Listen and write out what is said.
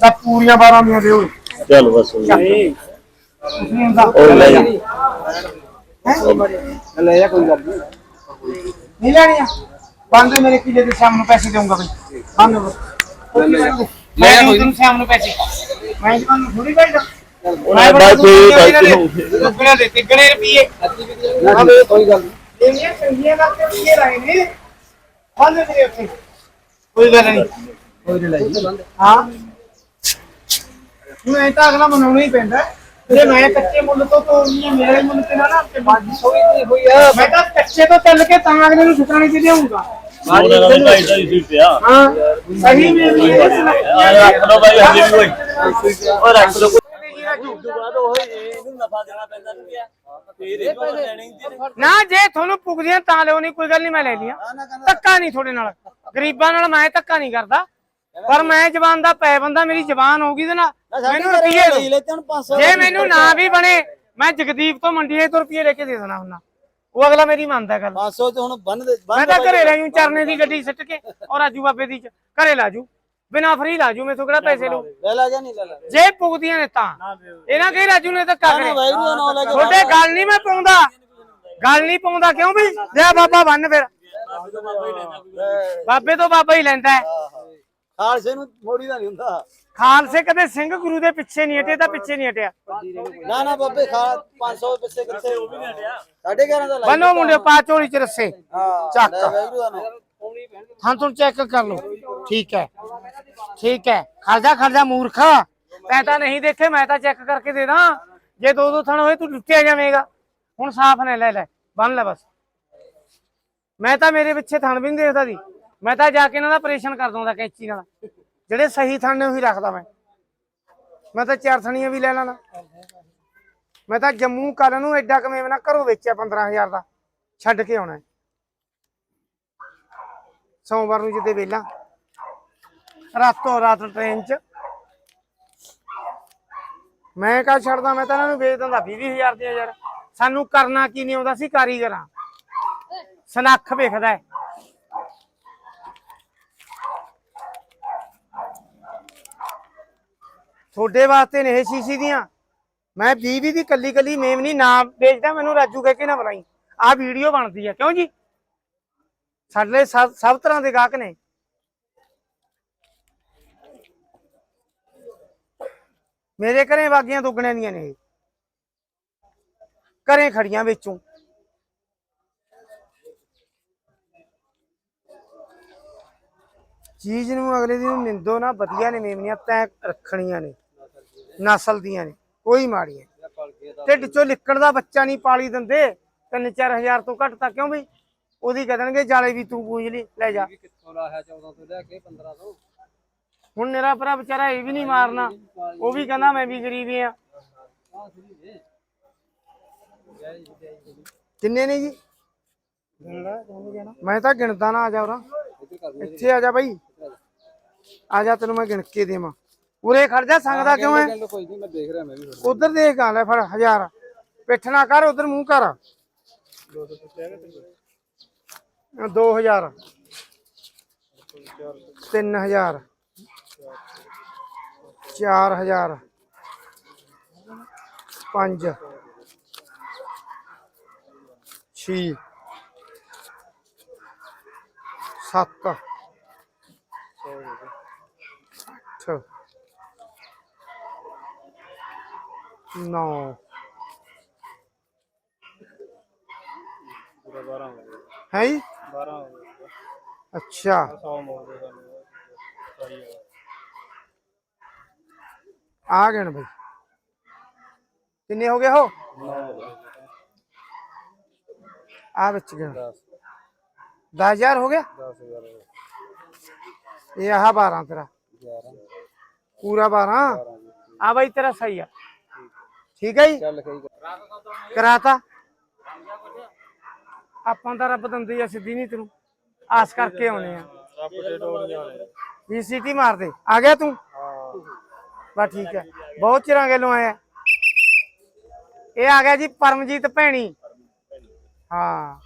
ਤਾਂ ਪੂਰੀਆਂ 12 ਦੀਆਂ ਦਿਓ। ਚੱਲ ਬਸ ਹੋ ਗਿਆ। ਨਹੀਂ। ਹੁੰਦਾ ਉਹ ਲੈ ਜਾ। ਲੈ ਜਾ ਕੋਈ ਗੱਲ ਨਹੀਂ। ਨਹੀਂ ਲੈਣੀਆਂ। ਬੰਦ ਮੇਰੇ ਕਿਲੇ ਦੇ ਸ਼ਾਮ ਨੂੰ ਪੈਸੇ ਦੇਊਂਗਾ ਬਈ। ਬੰਦ ਮੈਂ ਦਊਂ ਤੈਨੂੰ ਸ਼ਾਮ ਨੂੰ ਪੈਸੇ। ਮੈਂ ਤੁਹਾਨੂੰ ਥੋੜੀ ਭਾਈਦਾ ਉਹਨਾਂ ਬਾਅਦ ਕੋਈ ਗਲਤੀ ਹੋ ਦੁੱਗਣੇ ਦੇ ਤਿੱਗਣੇ ਰੁਪਏ ਨਾ ਦੇ ਕੋਈ ਗੱਲ ਨਹੀਂ। ਇੰਨੀਆਂ ਚੰਗੀਆਂ ਕਰਕੇ ਰੁਪਏ ਲਾਏ ਨੇ। ਬੰਦ ਮੇਰੇ ਉੱਥੇ ਕੋਈ ਗੱਲ ਨਹੀਂ। ਕੋਈ ਨਹੀਂ। ਲੈ ਹਾਂ ਮੈਂ ਤਾਂ ਅਗਲਾ ਮਨਾਉਣਾ ਹੀ ਪੈਂਦਾ ਜੇ ਮੈਂ ਕੱਚੇ ਮੁੱਲ ਤੋਂ ਤੋੜਨੀ ਮੇਰੇ ਮੁੱਲ ਤੇ ਨਾ ਨਾ ਤੇ ਬਾਜੀ ਸੋਈ ਤੇ ਹੋਈ ਆ। ਮੈਂ ਤਾਂ ਕੱਚੇ ਤੋਂ ਚੱਲ ਕੇ ਤਾਂ ਅਗਲੇ ਨੂੰ ਠਿਕਾਣੇ ਤੇ ਲਿਆਉਂਗਾ ਉਹਨਾਂ ਦਾ ਢਾਈ ਢਾਈ ਸੀ ਪਿਆ ਹਾਂ ਸਹੀ ਮੇਰੀ ਇਹ ਆ। ਰੱਖ ਲਓ ਬਾਈ ਹਜੇ ਵੀ ਕੋਈ ਉਹ ਰੱਖ ਲਓ। ਤੋਂ ਬਾਅਦ ਉਹ ਇਹਨੂੰ ਨਫਾ ਦੇਣਾ ਪੈਂਦਾ ਨਹੀਂ ਆ। ਫੇਰ ਇਹ ਪੈਸੇ ਲੈਣੇ ਹੀ ਨੇ ਨਾ ਜੇ ਤੁਹਾਨੂੰ ਪੁੱਗਦੀਆਂ ਤਾਂ ਲਿਓ ਨਹੀਂ ਕੋਈ ਗੱਲ ਨਹੀਂ ਮੈਂ ਲੈ ਲੀਆਂ ਧੱਕਾ ਨਹੀਂ ਤੁਹਾਡੇ ਨਾਲ। ਗਰੀਬਾਂ ਨਾਲ ਮੈਂ ਧੱਕਾ ਨਹੀਂ ਕਰਦਾ। ਪਰ ਮੈਂ ਜ਼ਬਾਨ ਦਾ ਪੈ ਬੰਦਾ ਮੇਰੀ ਜ਼ਬਾਨ ਹੋਗੀ ਤੇ ਨਾ ਮੈਨੂੰ ਰੁਪਏ ਦਿਓ। ਲੈ ਤੇ ਹੁਣ 500 ਜੇ ਮੈਨੂੰ ਨਾ ਵੀ ਬਣੇ ਮੈਂ ਜਗਦੀਪ ਤੋਂ ਮੰਡੀਏ ਤੋਂ ਰੁਪਏ ਲੈ ਕੇ ਦੇ ਦੇਣਾ ਹੁੰਨਾ ਉਹ ਅਗਲਾ ਮੇਰੀ ਮੰਨਦਾ ਗੱਲ। 500 ਤੇ ਹੁਣ ਬੰਨ ਦੇ ਮੈਂ ਤਾਂ ਘਰੇ ਲੈ ਜੂ। ਚਰਨੇ ਦੀ ਗੱਡੀ ਸਿੱਟ ਕੇ ਔਰ ਰਾਜੂ ਬਾਬੇ ਦੀ ਚ। ਘਰੇ ਲਾ ਜੂ ਬਿਨਾ ਫਰੀ ਲਾ ਜੂ ਮੈਥੋਂ ਕਿਹੜਾ ਪੈਸੇ ਲਊ? ਲੈ ਲਾ ਜਾਂ ਨਹੀਂ ਲੈ ਲਾ। ਜੇ ਪੁੱਗਦੀਆਂ ਨੇ ਤਾਂ। ਇਹਨਾਂ ਕਹੀ ਰਾਜੂ ਨੇ ਦਾ ਲੈ ਕੇ ਤੁਹਾਡੇ ਗੱਲ ਨਹੀਂ ਮੈਂ ਪਾਉਂਦਾ। ਗੱਲ ਨਹੀਂ ਪਾਉਂਦਾ ਕਿਉਂ ਵੀ? ਲੈ ਬਾਬਾ ਬੰਨ ਫਿਰ। ਬਾਬੇ ਤੋਂ ਬਾਬਾ ਹੀ ਲੈਂਦਾ। ਹੈ ਖਾਲਸੇ ਨੂੰ ਮੋੜੀ ਦਾ ਨਹੀਂ ਹੁੰਦਾ। ਖਾਲਸੇ ਕਦੇ ਸਿੰਘ ਗੁਰੂ ਦੇ ਪਿੱਛੇ ਨਹੀਂ ਹਟੇ ਤਾਂ ਪਿੱਛੇ ਨਹੀਂ ਹਟਿਆ। ਨਾ ਨਾ ਬਾਬੇ ਖਾ 500 ਪਿੱਛੇ ਕਿੱਥੇ? ਉਹ ਵੀ ਨਹੀਂ ਹਟਿਆ। ਸਾਢੇ 11 ਦਾ ਲਾਈ ਬੰਨੋ ਮੁੰਡੇ ਪਾ ਝੋਲੀ ਚ ਰੱਸੇ। ਹਾਂ ਚੱਕ। ਹਾਂ ਤੂੰ ਚੈੱਕ ਕਰ ਲਓ। ਠੀਕ ਹੈ। ਠੀਕ ਹੈ। ਖਰਜਾ ਖਰਜਾ ਮੂਰਖ। ਮੈਂ ਤਾਂ ਨਹੀਂ ਦੇਖੇ ਮੈਂ ਤਾਂ ਚੈੱਕ ਕਰਕੇ ਦੇ ਦਾਂ। ਜੇ ਦੋ ਦੋ ਥਣ ਹੋਏ ਤੂੰ ਲੁੱਟਿਆ ਜਾਵੇਂਗਾ। ਹੁਣ ਸਾਫ਼ ਨੇ ਲੈ ਲੈ। ਬੰਨ ਲੈ ਬਸ। ਮੈਂ ਤਾਂ ਮੇਰੇ ਪਿੱਛੇ ਥਣ ਵੀ ਨਹੀਂ ਦੇਖਦਾ ਦੀ ਮੈਂ ਤਾਂ ਜਾ ਕੇ ਇਹਨਾਂ ਦਾ ਆਪਰੇਸ਼ਨ ਕਰ ਦਉਂਦਾ ਕੈਂਚੀ ਨਾਲ। ਜਿਹੜੇ ਸਹੀ ਥਣ ਨੇ ਉਹੀ ਰੱਖਦਾ ਮੈਂ। ਮੈਂ ਤਾਂ ਚਾਰ ਥਣੀਆਂ ਵੀ ਲੈ ਲੈਣਾ। ਮੈਂ ਤਾਂ ਜੰਮੂ ਕੱਲ ਨੂੰ ਐਡਾ ਕਮੇਵ ਨਾ ਘਰੋਂ ਵੇਚਿਆ 15000 ਦਾ। ਛੱਡ ਕੇ ਆਉਣਾ ਸੋਮਵਾਰ ਨੂੰ ਜਿੱਦੇ ਵੇਲਾ ਰਾਤੋਂ ਰਾਤ ਟ੍ਰੇਨ 'ਚ। ਮੈਂ ਕਾ ਛੱਡਦਾ ਮੈਂ ਤਾਂ ਇਹਨਾਂ ਨੂੰ ਵੇਚ ਦਿੰਦਾ 20000 ਦੀਆਂ ਯਾਰ। ਸਾਨੂੰ ਕਰਨਾ ਕੀ ਨਹੀਂ ਆਉਂਦਾ ਸੀ ਕਾਰੀਗਰਾਂ ਸਨੱਖ ਵੇਖਦਾ ਤੁਹਾਡੇ ਵਾਸਤੇ ਨੇ ਇਹ ਸ਼ੀਸ਼ੀ ਦੀਆਂ। ਮੈਂ 20 20 ਦੀ ਕੱਲੀ ਕੱਲੀ ਮੇਮਨੀ ਨਾ ਵੇਚਦਾ, ਮੈਨੂੰ ਰਾਜੂ ਕਹਿ ਕੇ ਨਾ ਬੁਲਾਈ। ਆਹ ਵੀਡੀਓ ਬਣਦੀ ਹੈ ਕਿਉਂ ਜੀ? ਸਾਡੇ ਲਈ ਸਭ ਸਭ ਤਰ੍ਹਾਂ ਦੇ ਗਾਹਕ ਨੇ। ਮੇਰੇ ਘਰੇ ਵਾਗੀਆਂ ਦੁੱਗਣਿਆਂ ਦੀਆਂ ਨੇ ਘਰੇ ਖੜੀਆਂ ਵਿੱਚੋਂ। ਚੀਜ਼ ਨੂੰ ਅਗਲੇ ਦਿਨ ਨੂੰ ਨਿੰਦੋ ਨਾ ਵਧੀਆ ਨੇ ਮੇਮਨੀਆਂ ਤੈਂ ਰੱਖਣੀਆਂ ਨੇ ਨਸਲ ਦੀਆਂ ਨੇ ਕੋਈ ਮਾੜੀਆਂ ਢਿੱਡ ਚੋਂ ਲਿਕੜ ਦਾ ਬੱਚਾ ਨਹੀਂ ਪਾਲੀ ਦਿੰਦੇ 3-4000 ਤੋਂ ਘੱਟ ਤਾਂ ਕਿਉਂ ਬਈ? ਉਹਦੀ ਕਹਿ ਦੇਣਗੇ ਜਾਲੇ ਵੀ ਤੂੰ ਪੂੰਝ ਲਈ ਲੈ ਜਾ। ਕਿੱਥੋਂ ਲਾਇਆ 14 ਤੋਂ ਲੈ ਕੇ 1500 ਹੁਣ ਮੇਰਾ ਭਰਾ ਵਿਚਾਰਾ ਇਹ ਵੀ ਨਹੀਂ ਮਾਰਨਾ ਉਹ ਵੀ ਕਹਿੰਦਾ ਮੈਂ ਵੀ ਗਰੀਬ ਹੀ ਆ ਕਿੰਨੇ ਨੇ ਜੀ? ਮੈਂ ਤਾਂ ਗਿਣਦਾ ਨਾ ਆ ਜਾ ਉਰਾ। ਇੱਥੇ ਆ ਜਾ ਬਾਈ। ਆ ਜਾ ਤੈਨੂੰ ਮੈਂ ਗਿਣ ਕੇ ਦੇਵਾਂ। ਉਰੇ ਖੜ ਜਾ ਸੰਗਦਾ ਕਿਉਂ ਹੈ ਕੋਈ ਨਹੀਂ ਮੈਂ ਦੇਖ ਰਿਹਾ ਮੈਂ ਵੀ ਉਧਰ ਦੇਖ ਗਾ ਲੈ ਫੜ ਹਜ਼ਾਰ। ਪਿੱਠ ਨਾ ਕਰ ਉਧਰ ਮੂੰਹ ਕਰ। 2000 3000 4000 5 6 7 8 ਨੌ ਹੈ ਜੀ 12 ਅੱਛਾ 100 ਮੋੜ ਦੇ ਸਾਨੂੰ ਆ ਗਏ ਨੇ ਬਈ ਕਿੰਨੇ ਹੋ ਗਏ ਹੋ ਆ ਵਿੱਚ ਗਏ 10000 ਹੋ ਗਿਆ 10000 ਇਹ ਆਹ 12 ਤੇਰਾ 11 ਪੂਰਾ 12 ਆ ਬਾਈ ਤੇਰਾ ਸਹੀ ਆ। ਠੀਕ ਹੈ ਜੀ? ਚੱਲ ਕਈ ਕਰਾਤਾ? ਆਪਾਂ ਤਾਂ ਰੱਬ ਦੰਦੀ ਆ ਸਿੱਧੀ ਨਹੀਂ ਤੈਨੂੰ ਆਸ ਕਰਕੇ ਆਉਨੇ ਆ। ਰੱਬ ਦੇ ਨੇ ਵੀ ਸੀਟੀ ਮਾਰ ਦੇ। ਆ ਗਿਆ ਤੂੰ? ਹਾਂ ਬਸ ਠੀਕ ਹੈ ਬਹੁਤ ਚਿਰਾਂ ਗੱਲੋਂ ਆਇਆ। ਇਹ ਆ ਗਿਆ ਜੀ ਪਰਮਜੀਤ ਭੈਣੀ। ਹਾਂ।